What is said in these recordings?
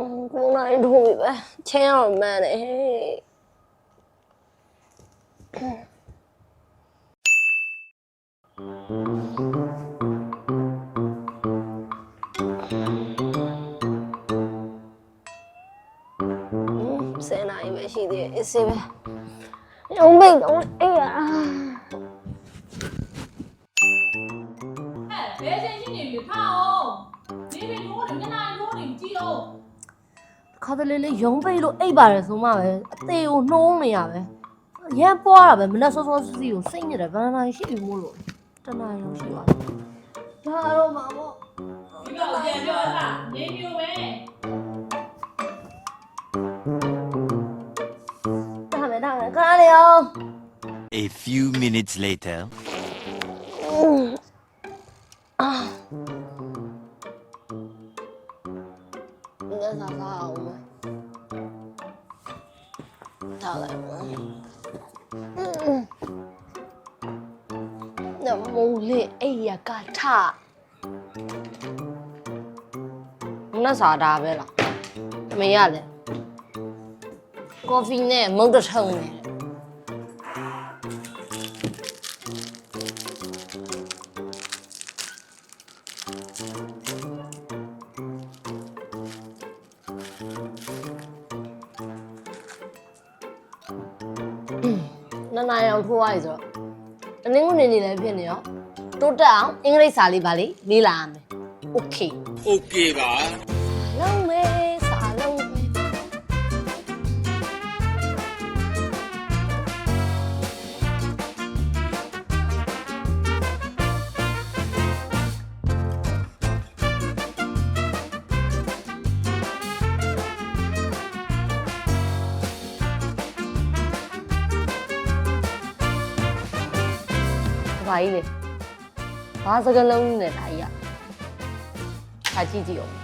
ပုံနိုင်ထိုးပြီပဲချင်းအောင်မှန်းနေဟေးဆယ်နိုင်ပဲရှိသေးတယ်အစ်စေးပဲရုံးပိတ်တော့အေးရ ခါတလေလေးရုံးပိတ်လို့အိပ်ပါတယ်ဆိုမှပဲအသေးကိုနှိုးနေရပဲရမ်းပွားတာပဲမနဲ့စောစောစီစီကိုစိတ်ညစ်တယ်ဘယ်နှနိုင်ရှိပြီမို့လို့တနားရောရှိပါဒါတော့မှာပေါ့ဒီတော့ပြန်ပြောတာနေမျိုးပဲဒါမယ်ဒါမယ်ခါလေးအောင် A few minutes later. ညစာစားအောင်မယ်ထားလိုက်ပါညမုံလေးအိယာကထမနက်စာဒါပဲလားမရလေကော်ဖီနဲ့မုတ်တထုံနဲ့ နှစ်နာရီအောင်ထိုးရည်ဆိုတော့တနင်္ဂနွေနေ့လည်းဖြစ်နေရောတိုးတက်အောင်အင်္ဂလိပ်စာလေးပါလေလေ့လာရမယ် okay okay ပါလုံးမယ် ဘာကြီးလဲဘာစကလုံးနဲ့ဒါကြီးอ่ะခါကြည့်ကြည့်အောင်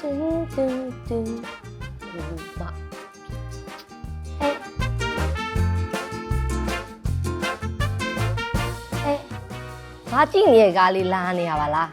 တင်းတင်းတင်းဘာအဲအဲဘာကြည့်နေရကားလေးလာနေရပါလား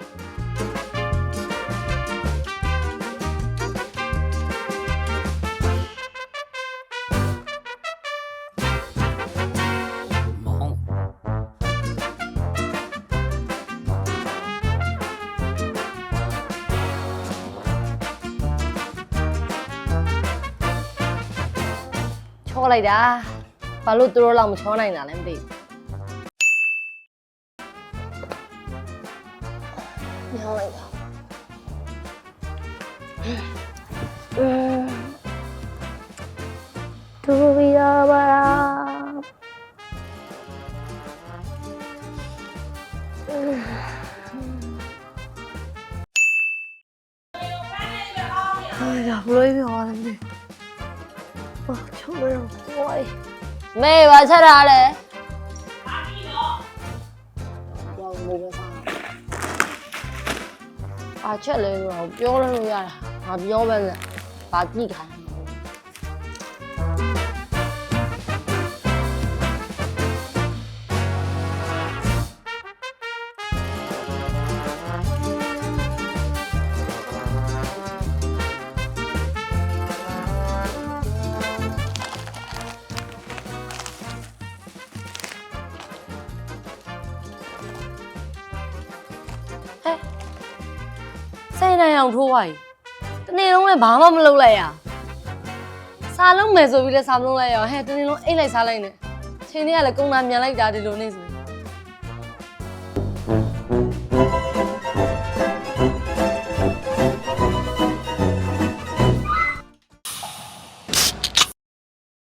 ချောလိုက်တာဘာလို့သူတို့လောက်မချောနိုင်တာလဲမသိဘူးညောင်းလိုက်တာအင်းဒူဘီယာဘာရာ哎呀，不累表啊，你。 哇，臭味儿怪。没吧，吃啥嘞？要没个啥？啊，吃嘞，我标了路呀，啊标本了，把地开。 တ်နိုင်အောင်ထိုးသွားပြီတနေ့လုံးလည်းဘာမှမလုပ်လိုက်ရစားလုံးမယ်ဆိုပြီးလည်းစားမလုံးလိုက်ရအောင်ဟဲ့တနေ့လုံးအိတ်လိုက်စားလိုက်နေချိန်တွေကလည်းကုန်းတာမြန်လိုက်တာဒီလိုနေဆိုရင်